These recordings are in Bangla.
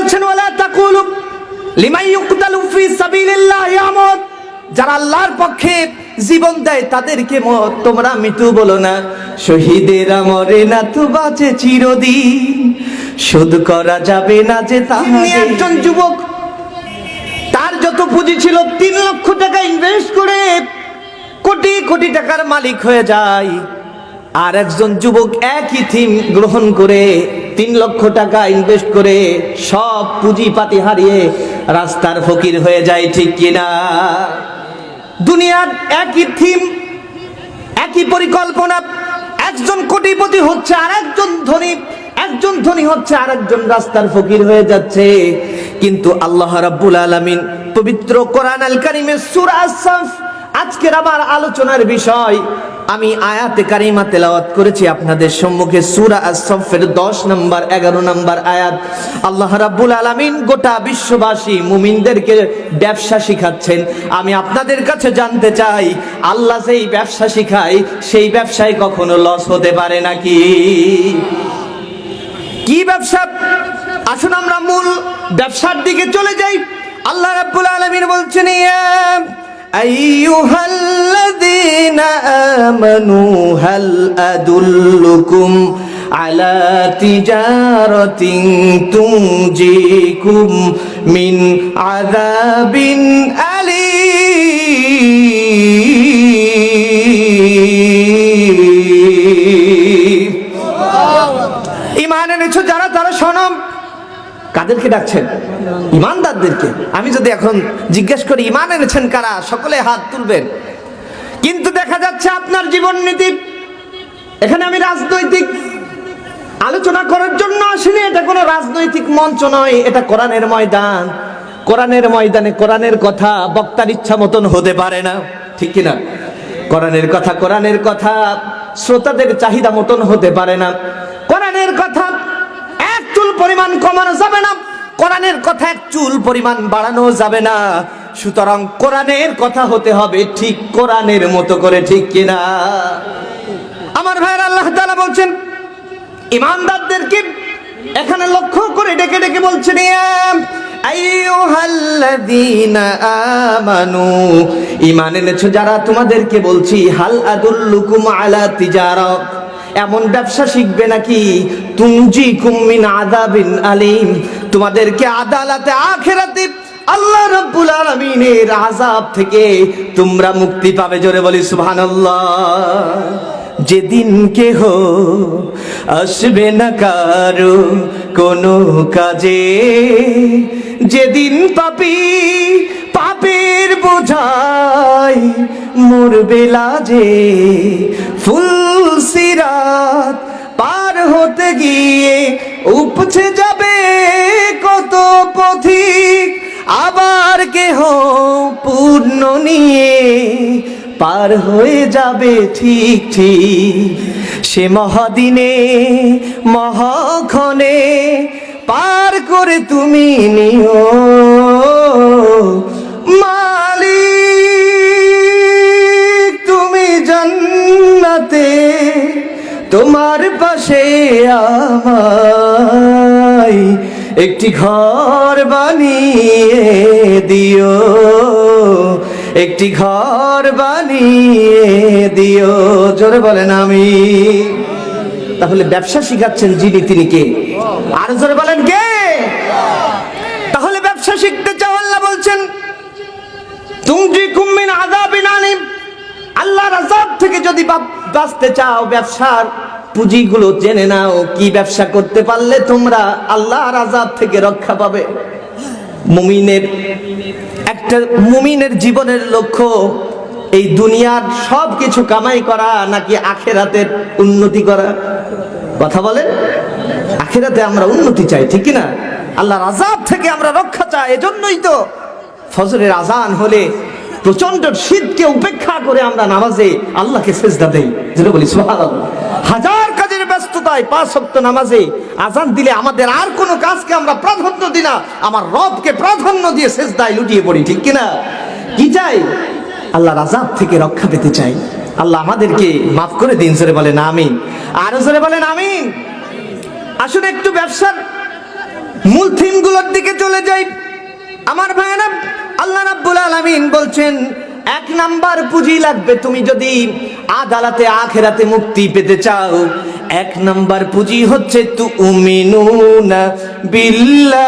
বলছেন ওয়ালা তাকুলু লিমান ইউকতালু ফি সাবিলিল্লাহ ইয়ামুত যারা আল্লাহর পক্ষে জীবন দেয় তাদেরকে তোমরা মৃত্যু বলো না। শহীদেরা মরে না তো বাঁচে চিরদিন। শোধ করা যাবে না যে তাহলে একজন যুবক। তার যত পুঁজি ছিল তিন লক্ষ টাকা ইনভেস্ট করে কোটি কোটি টাকার মালিক হয়ে যায়। আর একজন যুবক একই থিম গ্রহণ করে তিন লক্ষ টাকা ইনভেস্ট করে সব পুঁজিপাতি হারিয়ে রাস্তার ফকির হয়ে যায়, ঠিক কিনা? দুনিয়ার একই থিম একই পরিকল্পনা, একজন কোটিপতি হচ্ছে আর একজন ধনী একজন ধনী হচ্ছে আর একজন রাস্তার ফকির হয়ে যাচ্ছে। কিন্তু আল্লাহ রাব্বুল আলামিন পবিত্র কোরআন আল কারিমের সূরা আজকের আমার আলোচনার বিষয়, আমি আয়াতে কারিমা তেলাওয়াত করেছি আপনাদের সম্মুখে সুরা আস-সাফের 10 নম্বর 11 নম্বর আয়াত। আল্লাহ রাব্বুল আলামিন গোটা বিশ্ববাসী মুমিনদেরকে ব্যবসা শিখাচ্ছেন। আমি আপনাদের কাছে জানতে চাই, আল্লাহ যেই ব্যবসা শিখায়, সেই ব্যবসায় কখনো লস হতে পারে নাকি? কি ব্যবসা? আসুন আমরা মূল ব্যবসার দিকে চলে যাই। আল্লাহ রাব্বুল আলামিন বলছেন, ইয়া আইয়ুহাল্লাযীনা আমানু হাল আদুল্লুকুম আলা তিজারাতিন তুনজিকুম মিন আযাবিন আলীম ইমান এনেছো যারা তারা শোনম কাদেরকে ডাকছেন? ইমানদারদেরকে। আমি যদি এখন জিজ্ঞেস করি, ইমান এনেছেন কারা? সকলে হাত তুলবেন। কিন্তু দেখা যাচ্ছে আপনার জীবন নীতি এখানে আমি রাজনৈতিক আলোচনা করার জন্য আসিনি। এটা কোনো রাজনৈতিক মঞ্চ নয়, এটা কোরআনের ময়দান। কোরআনের ময়দানে কোরআনের কথা বক্তার ইচ্ছা মতন হতে পারে না, ঠিক কিনা? কোরআনের কথা কোরআনের কথা শ্রোতাদের চাহিদা মতন হতে পারে না। কোরআনের কথা এক চুল পরিমাণ কমানো যাবে না। কোরআনের কথা এক চুল পরিমাণ বাড়ানো যাবে না। সুতরাং কোরআনের কথা হতে হবে ঠিক কোরআনের মতো করে, ঠিক কিনা আমার ভাইয়ের, আল্লাহ তাআলা বলছেন, ইমানদারদেরকে এখানে লক্ষ্য করে ডেকে ডেকে বলছেন আমানু, ঈমান এনেছো যারা? তোমাদেরকে বলছি, হাল আদুল্লুকুম আলা তিজারাত, এমন ব্যবসা শিখবে নাকি? তুমজি কুমিন আদাবিন আলিম তোমাদেরকে আদালতে, আখেরাতে আল্লাহ রাব্বুল আলামিনের আযাব থেকে তোমরা মুক্তি পাবে। জোরে বলি, সুবহানাল্লাহ। যেদিন কেহ আসবে না কারও কোনো কাজে, যেদিন পাপি পাপের বোঝাই মরবে লাজে, ফুল সিরাত পার হতে গিয়ে উপছে যাবে কত পথিক, আবার কেহ পূর্ণ নিয়ে পার হয়ে যাবে ঠিক ঠিক। সে মহাদিনে, মহাক্ষণে পার করে তুমি নিও মালিক, তুমি জান্নাতে তোমার পাশে আমায় একটি ঘর বানিয়ে দিও, একটি ঘর বানিয়ে দিও। জোরে বলেন আমি। তাহলে ব্যবসা শিখাচ্ছেন যিনি তিনি কে? আর জোরে বলেন কে? তাহলে ব্যবসা শিখতে চাও, আল্লাহ বলছেন তুমি কুমিন আযাবিন আলিম। আল্লাহর আযাব থেকে যদি বাঁচতে চাও ব্যবসার পুঁজিগুলো জেনে নাও, কি ব্যবসা করতে পারলে তোমরা আল্লাহর আযাব থেকে রক্ষা পাবে। মুমিনের, একটা মুমিনের জীবনের লক্ষ্য এই দুনিয়ার সব কিছু কামাই করা, নাকি আখেরাতের উন্নতি করা? কথা বলেন? আখেরাতে আমরা উন্নতি চাই, ঠিক না আল্লাহর আজাব থেকে আমরা রক্ষা চাই, এজন্যই তো ফজরের আজান হলে প্রচণ্ড শীতকে উপেক্ষা করে আমরা নামাজে আল্লাহকে সেজদা দেই। যেটা বলি, সুবহানাল্লাহ। হাজার কাজের পাঁচ সপ্ত নামাজে আজান দিলে আমাদের আর কোনো কাজকে আমরা প্রাধান্য দিই না। আমার রবকে প্রাধান্য দিয়ে সেজদায় লুটিয়ে পড়ি, ঠিক কিনা? কি চাই? আল্লাহর আজাব থেকে রক্ষা পেতে চাই। আল্লাহ আমাদেরকে মাফ করে দিন, জোরে বলেন আমিন। আরও জোরে বলেন আমিন। আসুন একটু ব্যবসার মূল থিমগুলোর দিকে চলে যাই। আমার ভাইয়েরা, আল্লাহ রাব্বুল আলামিন বলছেন এক নাম্বার পুঁজি লাগবে তুমি যদি আদালতে, আখেরাতে মুক্তি পেতে চাও। এক নাম্বার পুঁজি হচ্ছে তু উমিনুনা বিল্লাহ।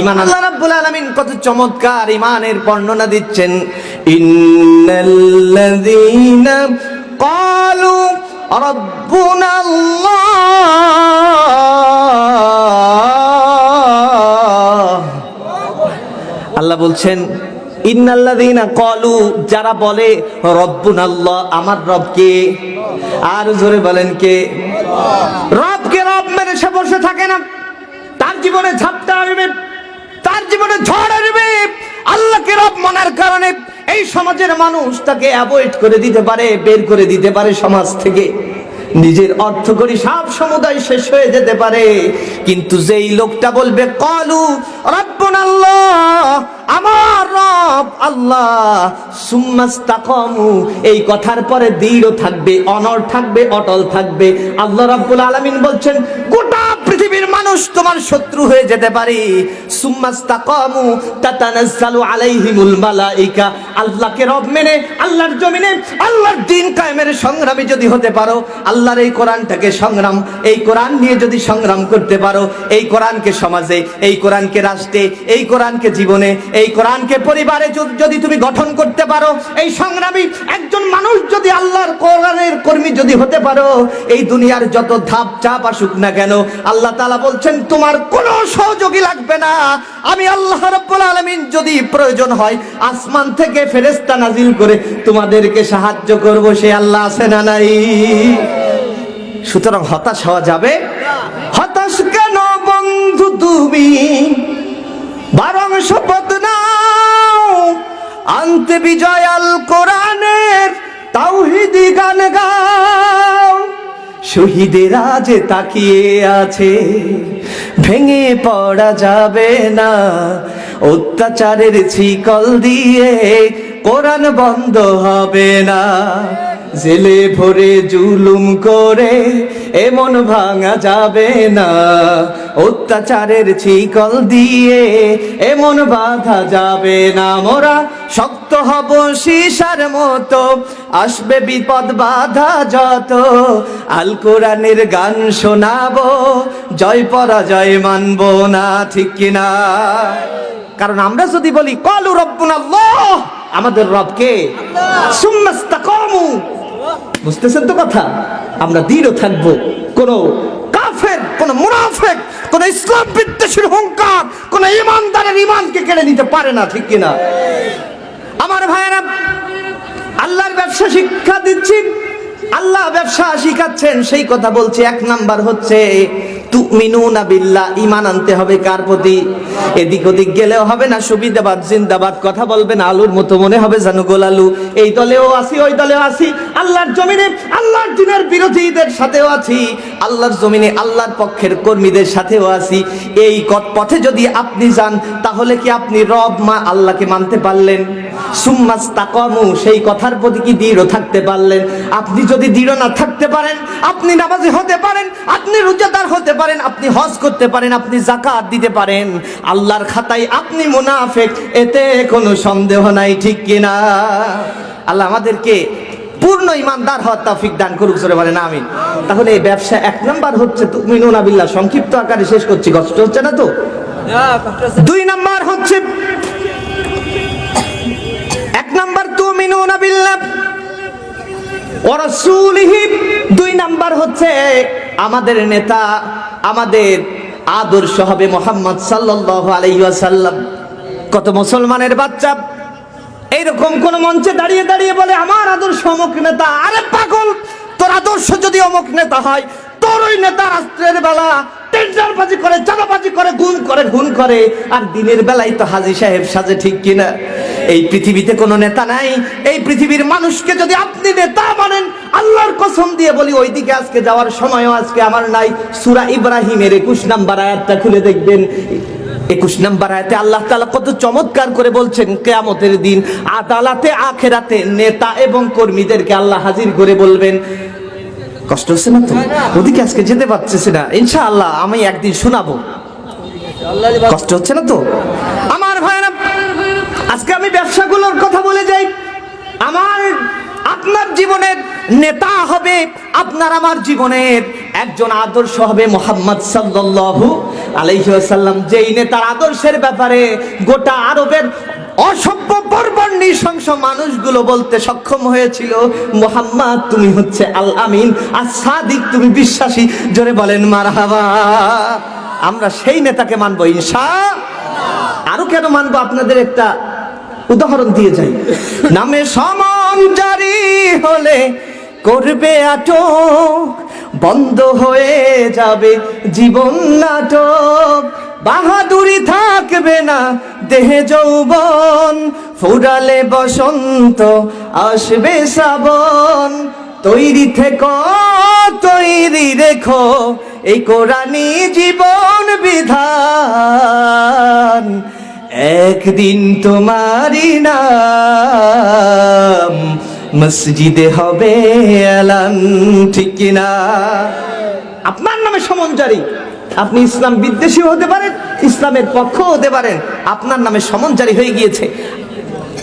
ইমান আল্লাহ রাব্বুল আলামিন কত চমৎকার ইমানের বর্ণনা দিচ্ছেন। ইন্নাল্লাযীনা ক্বালু রাব্বুনা আল্লাহ আল্লাহ বলছেন, ইন্নাল্লাযীনা ক্বালু যারা বলে রব্বুনা আল্লাহ আমার রব কে আর জোরে বলেন কে? রবকে রব মেরে সে বসে থাকে না। তার জীবনে ঝাপটা আসবে, তার জীবনে ঝড় আসবে। আল্লাহকে রব মানার কারণে এই সমাজের মানুষ তাকে অ্যাভয়েড করে দিতে পারে, বের করে দিতে পারে সমাজ থেকে। নিজের অর্থ করি সব সমুদায় শেষ হয়ে যেতে পারে। কিন্তু যেই লোকটা বলবে কলু রব্বুন আল্লাহ আমার রব আল্লাহ সুম্মাস্তাকামু এই কথার পরে দৃঢ় থাকবে অনর থাকবে, অটল থাকবে। আল্লাহ রাব্বুল আলামিন বলছেন, গোটা পৃথিবীর মানুষ তোমার শত্রু হয়ে যেতে পারে। সুম্মাস্তাকামু তাতানাজ্জালু আলাইহিমুল মালাইকা। আল্লাহকে রব মেনে, আল্লাহর জমিনে, আল্লাহর দিন কায়েমের সংগ্রামী যদি হতে পারো, আল্লাহর এই কোরআনটাকে সংগ্রাম, এই কোরআন নিয়ে যদি সংগ্রাম করতে পারো, এই কোরআনকে সমাজে, এই কোরআনকে রাষ্ট্রে, এই কোরআনকে জীবনে, এই কোরআনকে পরিবারে যদি- তুমি গঠন করতে পারো, এই সংগ্রামী একজন মানুষ যদি আল্লাহর কোরআনের কর্মী যদি হতে পারো, এই দুনিয়ার যত ধাপ চাপ আসুক না কেন, আল্লাহ তাআলা বলছেন, তোমার কোনো সহযোগী লাগবে না। আমি আল্লাহ রাব্বুল আলামিন যদি প্রয়োজন হয়, আসমান থেকে ফেরেশতা নাজিল করে তোমাদেরকে সাহায্য করব, সে আল্লাহ আছে না নাই? সুতরাং হতাশ হওয়া যাবে? হতাশ কেন বন্ধু তুমি? বারং শপথ নাও। আনতে বিজয় আল কোরআনের তাওহিদি গান গাও। শহীদেরা যে তাকিয়ে আছে। ভেঙে পড়া যাবে না। অত্যাচারের শিকল দিয়ে কোরআন বন্ধ হবে না। জেলে ভরে জুলুম করে এমন ভাঙা যাবে না। অত্যাচারের শিকল দিয়ে এমন বাধা যাবে না। মোরা শক্ত হব সীসার মতো আসবে বিপদ বাধা যত। আল কোরআনের গান শোনাবো জয় পরাজয় মানবো না ঠিক কিনা? কারণ আমরা যদি বলি কলু রব্বুন আল্লাহ আমাদের রবকে সুম্মাস্তাকামু। বুঝতেছেন তো কথা? আমরা দৃঢ় থাকব কোন কাফের, কোন মুনাফেক, কোন ইসলাম বিদ্বেষীর হুঙ্কার, কোন ইমানদারের ইমানকে কেড়ে নিতে পারে না, ঠিক কিনা? আমার ভাইয়েরা, আল্লাহর ব্যবসা শিক্ষা দিচ্ছি, আল্লাহ ব্যবসা শিখাচ্ছেন, সেই কথা বলছি। এক নাম্বার হচ্ছে তুমিনুনা বিল্লাহ ইমান আনতে হবে কার প্রতি? এদিক ওদিক গেলেও হবে না জিন্দাবাদ, কথা বলবেন আলুর মতো মনে হবে এই দলেও আছি, ওই দলেও আছি, আল্লাহর জমিনে, আল্লাহর বিরোধীদের সাথেও আছি, আল্লাহর আল্লাহর পক্ষের কর্মীদের সাথেও আছি। এই পথে যদি আপনি যান, তাহলে কি আপনি রব মা আল্লাহকে মানতে পারলেন? সুম্মাস সেই কথার প্রতি কি দৃঢ় থাকতে পারলেন? আপনি যদি দৃঢ় না থাকতে পারেন, আপনি নামাজি হতে পারেন, আপনি রোজাদার হতে পারেন। আপনি হজ করতে পারেন, আপনি জাকাত দিতে পারেন। আল্লাহর খাতায় আপনি মুনাফেক, এতে কোনো সন্দেহ নাই, ঠিক কিনা? আল্লাহ আমাদেরকে পূর্ণ ইমানদার হওয়ার তৌফিক দান করুক, জোরে বলেন, আমিন। তাহলে এই ব্যবসা এক নাম্বার হচ্ছে তুমিনুনা বিল্লাহ, সংক্ষিপ্ত আকারে শেষ করছি, কষ্ট হচ্ছে না তো? দুই নাম্বার হচ্ছে, এক নাম্বার তুমিনুনা বিল্লাহ, ওয়া রাসূলিহি, দুই নাম্বার হচ্ছে আমাদের নেতা, আমাদের আদর্শ হবে মোহাম্মদ সাল্লাহ আলাইসাল্লাম কত মুসলমানের বাচ্চা? এইরকম কোন মঞ্চে দাঁড়িয়ে দাঁড়িয়ে বলে, আমার আদর্শ অমুক নেতা। আরে পাগল! তোর আদর্শ যদি অমুক নেতা হয়, তোর ওই নেতা রাষ্ট্রের বেলা টেন্ডারবাজি করে, চাঁদাবাজি করে গুণ করে গুণ করে, আর দিনের বেলায় তো হাজি সাহেব সাজে ঠিক কিনা? এই পৃথিবীতে কোনো নেতা নাই। এই পৃথিবীর মানুষকে যদি আপনি নেতা মানেন, আল্লাহর কসম দিয়ে বলি, ওইদিকে আজকে যাওয়ার সময়ও আজকে আমার নাই। সুরা ইব্রাহিমের একুশ নাম্বার আয়াতটা খুলে দেখবেন। একুশ নাম্বার আয়াতে আল্লাহ তাআলা কত চমৎকার করে বলছেন, কেয়ামতের দিন আদালতে, আখেরাতে নেতা এবং কর্মীদেরকে আল্লাহ হাজির করে বলবেন। কষ্ট হচ্ছে না তো? ওদিকে আজকে যেতে পারতেছি না। ইনশাআল্লাহ আমি একদিন শোনাবো। কষ্ট হচ্ছে না তো? আমার ভাইরা আজকে আমি ব্যবসাগুলোর কথা বলে যাই। আমার আপনার জীবনের নেতা হবে আপনার আমার জীবনের একজন আদর্শ হবে মোহাম্মদ সাল্লাল্লাহু আলাইহি ওয়াসাল্লাম। যেই নেতার আদর্শের ব্যাপারে গোটা আরবের অসভ্য বর্বর নৃশংস মানুষগুলো বলতে সক্ষম হয়েছিল, মোহাম্মদ, তুমি হচ্ছে আল আমিন, আর সাদিক তুমি বিশ্বাসী। জোরে বলেন, মারহাবা। আমরা সেই নেতাকে মানব ইনশা আরও কেন মানবো? আপনাদের একটা উদাহরণ দিয়ে যাই। নামে সমন জারি হলে করবে আটক, বন্ধ হয়ে যাবে জীবন নাটক। বাহাদুরি থাকবে না দেহে যৌবন, ফুরালে বসন্ত, আসবে শ্রাবণ। তৈরি থেকো, তৈরি রেখো, এই কোরআনি জীবন বিধান। একদিন তোমারই নাম, মসজিদে হবে এলান, ঠিক কিনা? আপনার নামে সমন জারি। আপনি ইসলাম বিদ্বেষী হতে পারেন, ইসলামের পক্ষ হতে পারেন, আপনার নামে সমন জারি হয়ে গিয়েছে।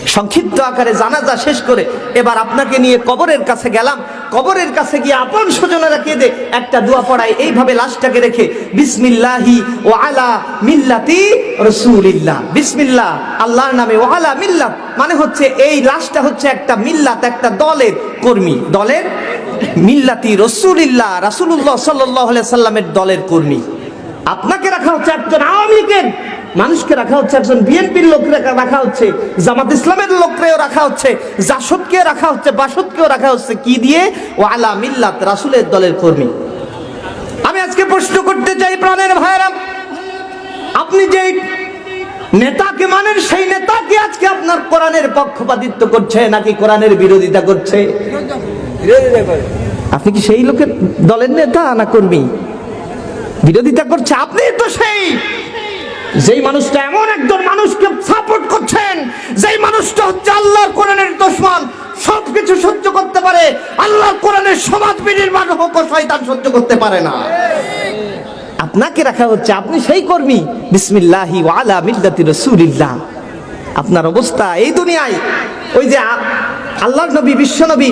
সংক্ষিপ্ত আকারে জানাজা শেষ করে এবার আপনাকে নিয়ে কবরের কাছে গেলাম। কবরের কাছে গিয়ে আপন স্বজনেরা কেঁদে একটা দোয়া পড়ায়, এইভাবে লাশটাকে রেখে, বিসমিল্লাহি ও আলা মিল্লাতি রসুলিল্লাহ। বিসমিল্লাহ, আল্লাহর নামে ও আলা মিল্লাত মানে হচ্ছে এই লাশটা হচ্ছে একটা মিল্লাত, একটা দলের কর্মী। দলের? মিল্লাতি রসুলিল্লাহ, রাসুলুল্লাহ সাল্লাহ সাল্লামের দলের কর্মী। আপনাকে রাখা হচ্ছে একজন আওয়ামী লীগের মানুষকে রাখা হচ্ছে একজন বিএনপির লোক রাখা হচ্ছে জামাত ইসলামের লোককেও রাখা হচ্ছে জাসদকে রাখা হচ্ছে বাসদকেও রাখা হচ্ছে কি দিয়ে? ও আলা মিল্লাত রাসুলের দলের কর্মী। আমি আজকে প্রশ্ন করতে চাই প্রাণের ভাইরা আপনি যে নেতাকে মানেন সেই নেতাকে আজকে আপনার কোরআনের পক্ষপাতিত্ব করছে নাকি কোরআনের বিরোধিতা করছে? আপনি কি সেই লোকের দলের নেতা না কর্মী? বিরোধিতা করছে, আপনি তো সেই। যেই মানুষটা এমন একজন মানুষকে সাপোর্ট করছেন, যেই মানুষটা হচ্ছে আল্লাহর কোরআনের দুশ্মন, সবকিছু সহ্য করতে পারে, আল্লাহর কোরআনের সমাজ বিনির্মাণ হোক শয়তান সহ্য করতে পারে না। আপনাকে রাখা হচ্ছে, আপনি সেই কর্মী। বিসমিল্লাহি ওয়ালা মিল্লাতি রাসূলিল্লাহ। আপনার অবস্থা এই দুনিয়ায়। ওই যে আল্লাহর নবী, বিশ্ব নবী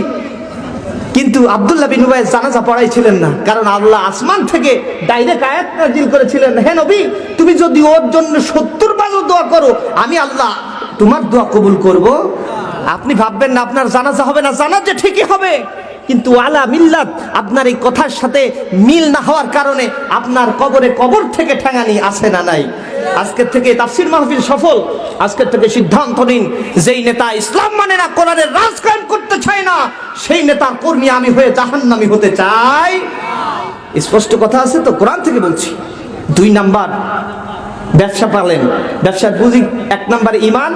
কিন্তু আবদুল্লাহ বিন উবাই জানাজা পড়াইছিলেন না। কারণ আল্লাহ আসমান থেকে ডাইরেক্ট আয়াত নাজিল করেছিলেন। হে নবী, তুমি যদি ওর জন্য সত্তর বাজও দোয়া করো, আমি আল্লাহ তোমার দোয়া কবুল করব। আপনি ভাববেন না আপনার জানাজা হবে না, জানাজা ঠিকই হবে। কিন্তু আলা মিল্লাত, আপনার এই কথার সাথে মিল না হওয়ার কারণে আপনার কবরে কবর থেকে ঠেঙানি আসে না নাই। আজকের থেকে তাফসির মাহফিল সফল, আজকের থেকে সিদ্ধান্ত নিন, যেই নেতা ইসলাম মানে না, কোরআনের রাজ কায়েম করতে চায় না, সেই নেতা কর্মী আমি হয়ে জাহান্নামি হতে চাই। স্পষ্ট কথা আছে তো, কোরআন থেকে বলছি। দুই নাম্বার, ব্যবসা পালেন। ব্যবসার পুঁজি এক নাম্বার ইমান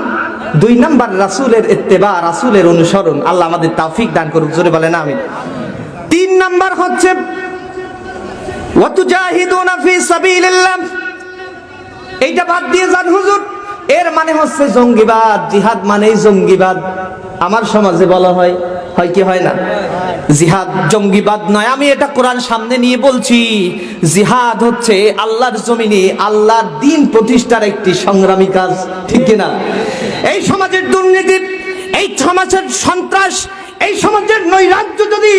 দুই নাম্বার রাসূলের এত্তেবা রাসুলের অনুসরণ। আল্লাহ আমাদের তাফিক দান করুক, জোরে বলে না আমি তিন নাম্বার হচ্ছে এইটা বাদ দিয়ে যান, হুজুর। এর মানে হচ্ছে জঙ্গিবাদ, জিহাদ মানেই জঙ্গিবাদ। আমার সমাজে বলা হয় হয় কি হয় না? জিহাদ জঙ্গিবাদ নয়, আমি এটা কোরআন সামনে নিয়ে বলছি। জিহাদ হচ্ছে আল্লাহর জমিনে আল্লাহর দিন প্রতিষ্ঠার একটি সংগ্রামী কাজ, ঠিক কিনা? এই সমাজের দুর্নীতি, এই সমাজের সন্ত্রাস, এই সমাজের নৈরাজ্য যদি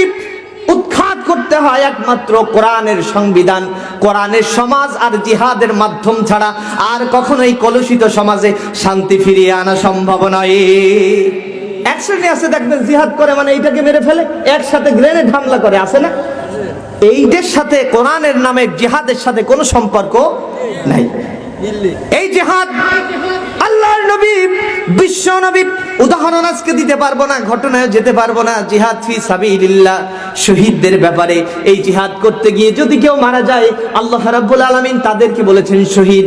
উৎখাত করতে হয় একমাত্র কোরআনের সংবিধান, কোরআনের সমাজ আর জিহাদের মাধ্যম ছাড়া আর কখনোই কলুষিত সমাজে শান্তি ফিরিয়ে আনা সম্ভব নয়। এক শ্রেণি আছে, দেখবেন জিহাদ করে মানে এইটাকে মেরে ফেলে, একসাথে গ্রেনেড হামলা করে, আছে না? এইদের সাথে কোরআনের নামে জিহাদের সাথে কোনো সম্পর্ক নাই। এই জিহাদ আল্লাহর নবী, বিশ্ব নবী, উদাহরণ আজকে দিতে পারব না ঘটনায় যেতে পারব না, জিহাদ ফি সাবিলিল্লাহ, শহীদদের ব্যাপারে এই জিহাদ করতে গিয়ে যদি কেউ মারা যায়, আল্লাহ রাব্বুল আলামিন তাদেরকে বলেছেন শহীদ।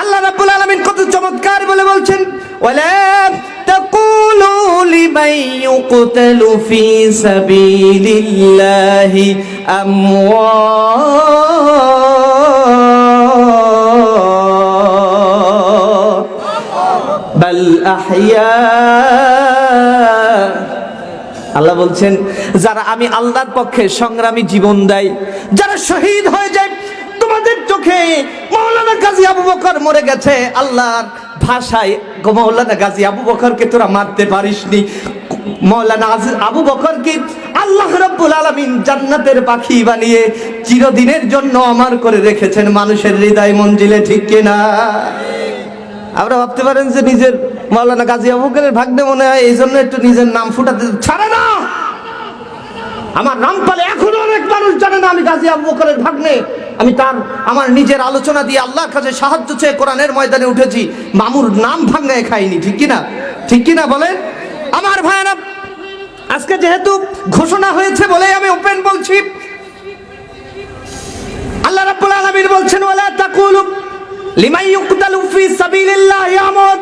আল্লাহ রাব্বুল আলামিন কত চমৎকার বলে বলছেন, ওয়ালা তাকুলু লিমান ইউকতালু ফি সাবিলিল্লাহি আমওয়াত بل أحياء আল্লাহ বলছেন যারা আমি আল্লাহর পক্ষে সংগ্রামী জীবন দেয় যারা শহীদ হয়ে যায় তোমাদের চোখে মৌলানা গাজী আবু বকর মরে গেছে আল্লাহর ভাষায় গো মৌলানা গাজী আবু বকরকে তোরা মারতে পারিসনি। মৌলানা আবু বকরকে আল্লাহ রব্বুল আলামিন জান্নাতের পাখি বানিয়ে চিরদিনের জন্য আমার করে রেখেছেন। মানুষের হৃদয় মঞ্জিলে ঠিক কিনা? আমরা ভাবতে পারেন যে নিজের মৌলানা গাজী আবু বকরের ভাগ্নে মনে হয় এই জন্য একটু নিজের নাম ফুটাতে ছাড়ে না। আমার নাম পালে এখনও অনেক মানুষ জানে না আমি গাজী আবু বকরের ভাগ্নে। আমি তার, আমার নিজের আলোচনা দিয়ে আল্লাহর কাছে সাহায্য চেয়ে কোরআনের ময়দানে উঠেছি। মামুর নাম ভাঙ্গায় খাইনি, ঠিক কিনা? ঠিক কিনা বলেন আমার ভাইয়েরা, আজকে যেহেতু ঘোষণা হয়েছে বলে আমি ওপেন বলছি। আল্লাহ রাব্বুল আলামিন বলছেন, ওয়ালা তাকুলু লিমান ইউকতালু ফি সাবিলিল্লাহ ইয়ামুত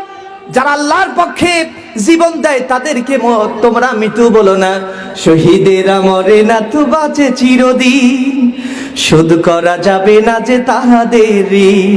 যারা আল্লাহর পক্ষে জীবন দেয় তাদেরকে তোমরা মৃত্যু বলো না, শহীদেরা মরে না তো বাঁচে চিরদিন শোধ করা যাবে না যে তাহাদের।